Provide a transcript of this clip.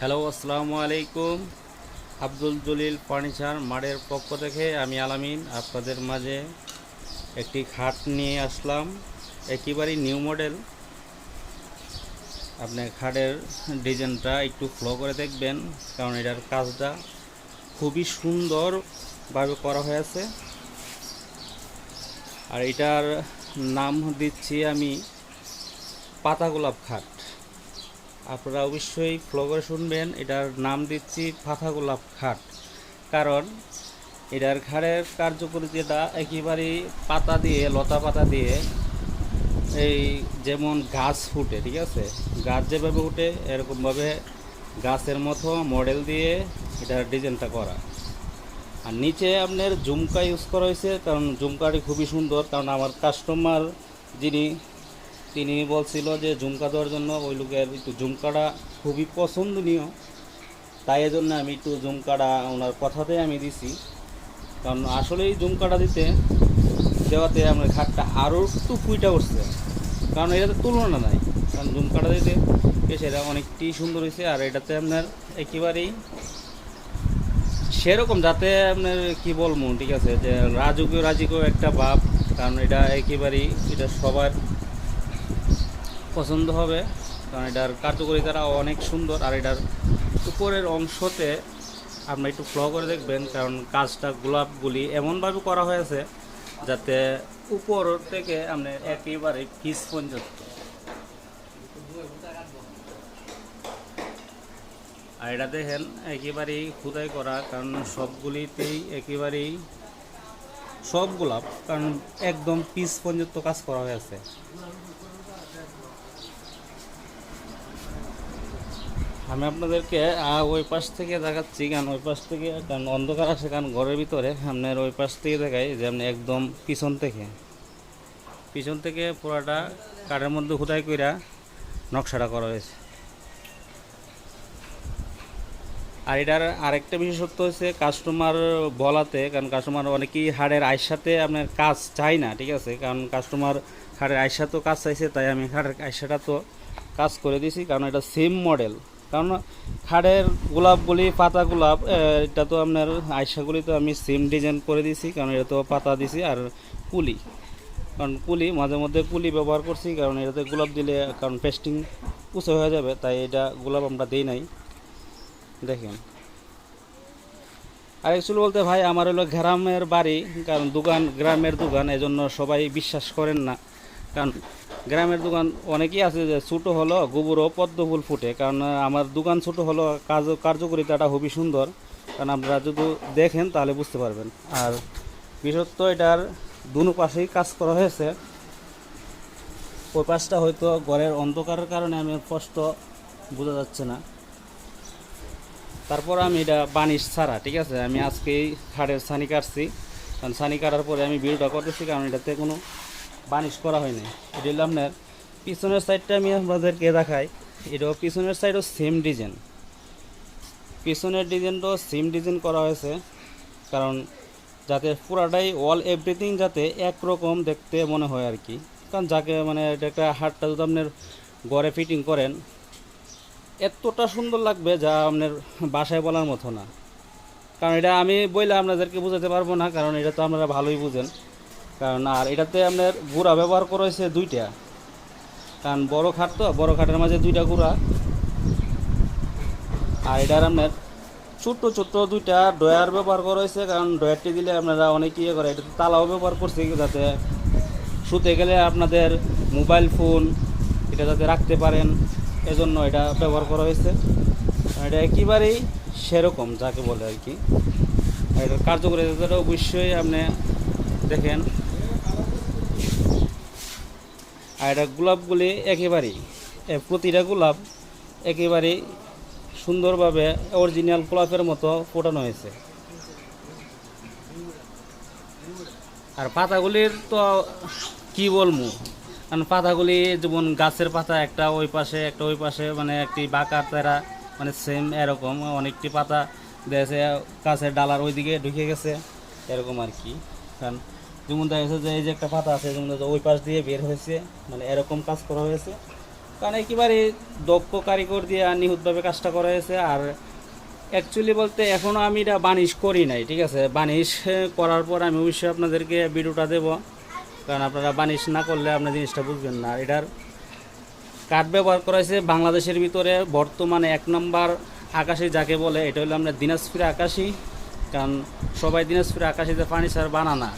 Hello, আসসালামু আলাইকুম। Abdul Jalil furniture মাঠের পক্ষ থেকে আমি আলামিন আপনাদের মাঝে একটি খাট নিয়ে আসলাম। একেবারেই নিউ মডেল। আপনি খাটের ডিজাইনটা একটু ফ্লো করে দেখবেন, কারণ এটার কাজটা খুবই সুন্দরভাবে করা হয়েছে। আর এটার নাম দিচ্ছি আমি পাতা গোলাপ খাট। আপনারা অবশ্যই ফলো শুনবেন, এটার নাম দিচ্ছি পাতা গোলাপ খাট। কারণ এটার খাড়ের কার্যকরিতাটা একেবারেই পাতা দিয়ে, লতা পাতা দিয়ে এই যেমন গাছ ফুটে, ঠিক আছে? গাছ যেভাবে উঠে, এরকমভাবে গাছের মতো মডেল দিয়ে এটার ডিজাইনটা করা। আর নিচে আপনার জুমকা ইউজ করা হয়েছে, কারণ জুমকাটি খুবই সুন্দর, কারণ আমার কাস্টমার যিনি তিনি বলছিল যে ঝুমকা দেওয়ার জন্য ওই লোকের একটু ঝুমকাটা খুবই পছন্দনীয়। তাই জন্য আমি একটু ঝুমকাটা ওনার কথাতে আমি দিছি। কারণ আসলেই ঝুমকাটা দিতে, দেওয়াতে আমার খাটটা আরও একটু ফুইটা উঠছে। কারণ এটাতে তুলনা নাই। কারণ ঝুমকাটা দিতে সেটা অনেকটি সুন্দর হয়েছে আর এটাতে আপনার একেবারেই সেরকম যাতে আপনার কি বলব, ঠিক আছে, যে রাজকীয় রাজকীয় একটা ভাব। কারণ এটা একেবারেই, এটা সবার পছন্দ হবে, কারণ এটার কার্যকরিতাটা অনেক সুন্দর আর এটার উপরের অংশতে আপনি একটু ফ্লো করে দেখবেন, কারণ কাজটা গোলাপগুলি এমনভাবে করা হয়েছে যাতে উপর থেকে আপনি একেবারে পিস পর্যন্ত। আর এটা দেখেন, একেবারেই খুদাই করা, কারণ সবগুলিতেই একেবারেই সব গোলাপ, কারণ একদম পিস পর্যন্ত কাজ করা হয়েছে। আমি আপনাদেরকে ওই পাশ থেকে দেখাচ্ছি, কারণ ওই পাশ থেকে, কারণ অন্ধকার আছে, কারণ ঘরের ভিতরে আপনার ওই পাশ থেকে দেখাই যে আপনি একদম পিছন থেকে। পিছন থেকে পুরাটা কাঠের মধ্যে খুদাই কইরা নকশাটা করা হয়েছে। আর এটার আরেকটা বিশেষত্ব হচ্ছে কাস্টমার বলাতে, কারণ কাস্টমার অনেকেই হাড়ের আয়সাতে আপনার কাজ চাই না, ঠিক আছে? কারণ কাস্টমার হাড়ের আয়সা তো কাজ চাইছে, তাই আমি হাড়ের আয়সাটা তো কাজ করে দিয়েছি, কারণ এটা সেম মডেল কারণ খাড়ের গোলাপগুলি পাতা গোলাপ এটা তো আপনার আয়সাগুলি তো আমি সেম ডিজাইন করে দিয়েছি কারণ এটা তো পাতা দিছি আর কুলি। কারণ কুলি, মাঝে মধ্যে কুলি ব্যবহার করছি, কারণ এটাতে গোলাপ দিলে, কারণ পেস্টিং উঁচু হয়ে যাবে, তাই এটা গোলাপ আমরা দিই নাই। দেখেন। আর অ্যাকচুয়ালি বলতে ভাই, আমার হলো গ্রামের বাড়ি, কারণ দোকান, গ্রামের দোকান, এজন্য সবাই বিশ্বাস করেন না। কারণ গ্রামের দোকান অনেকেই আছে যে ছোটো হলো গোবরও পদ্ম ফুল ফুটে। কারণ আমার দোকান ছোটো হলো, কাজ, কার্যকরিতাটা খুবই সুন্দর। কারণ, আপনারা যদি দেখেন তাহলে বুঝতে পারবেন। আর বিশেষত এটার দুনো পাশেই কাজ করা হয়েছে। ওই পাশটা হয়তো ঘরের অন্ধকারের কারণে আমি স্পষ্ট বোঝা যাচ্ছে না। তারপর আমি এটা বানিশ ছাড়া, ঠিক আছে? আমি আজকেই খাড়ের ছানি কাটছি। কারণ, ছানি কাটার পরে আমি ভিডিওটা করতেছি, কারণ এটাতে কোনো বানিশ করা হয়নি। এটা হলো আপনার পিছনের সাইডটা আমি আপনাদেরকে দেখাই। এটাও পিছনের সাইডও সেম ডিজাইন পিছনের ডিজাইনটাও সেম ডিজাইন করা হয়েছে। কারণ যাতে পুরাটাই অল এভরিথিং যাতে একরকম দেখতে মনে হয় আর কি। কারণ যাকে মানে এটা একটা হাটটা যদি আপনার ঘরে ফিটিং করেন, এতটা সুন্দর লাগবে যা আপনার বাসায় বলার মতো না। কারণ এটা আমি বললে আপনাদেরকে বোঝাতে পারব না, কারণ এটা তো আপনারা ভালোই বুঝেন। কারণ আর এটাতে আপনার গুঁড়া ব্যবহার করা হয়েছে দুইটা। কারণ বড় খাট তো, বড় খাটের মাঝে দুইটা গুঁড়া। আর এটার আপনার ছোট্ট ছোট্ট দুইটা ডয়ার ব্যবহার করা হয়েছে, কারণ ডয়ারটি দিলে আপনারা অনেক ইয়ে করে, এটাতে তালাও ব্যবহার করছে যাতে শুতে গেলে আপনাদের মোবাইল ফোন এটা যাতে রাখতে পারেন, এজন্য এটা ব্যবহার করা হয়েছে। এটা একেবারেই সেরকম যাকে বলে আর কি। এটার কার্যকরিতাটা অবশ্যই আপনি দেখেন। আর এটা গোলাপগুলি একেবারেই প্রতিটা গোলাপ একেবারেই সুন্দরভাবে অরিজিনাল গোলাপের মতো ফোটানো হয়েছে। আর পাতাগুলির তো কি বলব? কারণ পাতাগুলি যেমন গাছের পাতা একটা ওই পাশে, একটা ওই পাশে মানে একটি বাঁকা তেরা মানে সেম এরকম অনেকটি পাতা দেখেছে, গাছের ডালার ওইদিকে ঢুকে গেছে, এরকম আর কি। কারণ যেমন দেখা যাচ্ছে যে এই যে একটা পাতা আছে, যেমন ওই পাশ দিয়ে বের হয়েছে মানে এরকম কাজ করা হয়েছে। কারণ একেবারে দক্ষ কারিগর দিয়ে নিখুঁতভাবে কাজটা করা হয়েছে, আর অ্যাকচুয়ালি বলতে এখনও আমি এটা বানিশ করি নাই, ঠিক আছে? বানিশ করার পর আমি অবশ্যই আপনাদেরকে ভিডিওটা দেব। কারণ আপনারা বানিশ না করলে আপনার জিনিসটা বুঝবেন না। আর এটার কাঠ ব্যবহার করা হয়েছে বাংলাদেশের ভিতরে বর্তমানে এক নম্বর আকাশি যাকে বলে, এটা হলো আমরা দিনাজপুরে আকাশি। কারণ সবাই দিনাজপুরে আকাশিতে ফার্নিচার বানানা